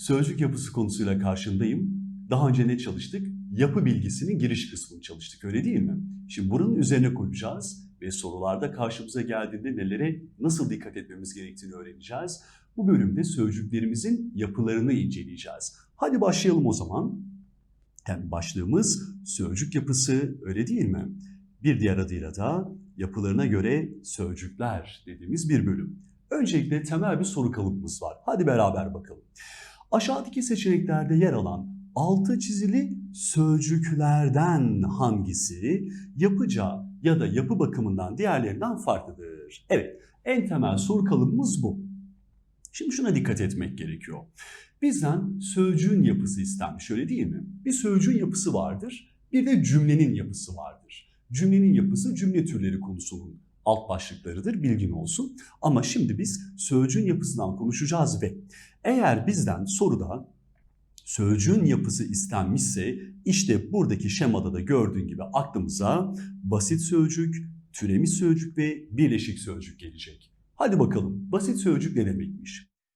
sözcük yapısı konusuyla karşındayım. Daha önce ne çalıştık? Yapı bilgisinin giriş kısmını çalıştık öyle değil mi? Şimdi buranın üzerine koyacağız ve sorularda karşımıza geldiğinde nelere nasıl dikkat etmemiz gerektiğini öğreneceğiz. Bu bölümde sözcüklerimizin yapılarını inceleyeceğiz. Hadi başlayalım o zaman. Yani başlığımız sözcük yapısı öyle değil mi? Bir diğer adıyla da yapılarına göre sözcükler dediğimiz bir bölüm. Öncelikle temel bir soru kalıbımız var. Hadi beraber bakalım. Aşağıdaki seçeneklerde yer alan altı çizili sözcüklerden hangisi yapıca ya da yapı bakımından diğerlerinden farklıdır? Evet, en temel soru kalıbımız bu. Şimdi şuna dikkat etmek gerekiyor. Bizden sözcüğün yapısı istenmiş öyle değil mi? Bir sözcüğün yapısı vardır, bir de cümlenin yapısı vardır. Cümlenin yapısı cümle türleri konusunun alt başlıklarıdır, bilgin olsun. Ama şimdi biz sözcüğün yapısından konuşacağız ve eğer bizden soruda sözcüğün yapısı istenmişse işte buradaki şemada da gördüğün gibi aklımıza basit sözcük, türemiş sözcük ve birleşik sözcük gelecek. Hadi bakalım basit sözcük ne demekmiş?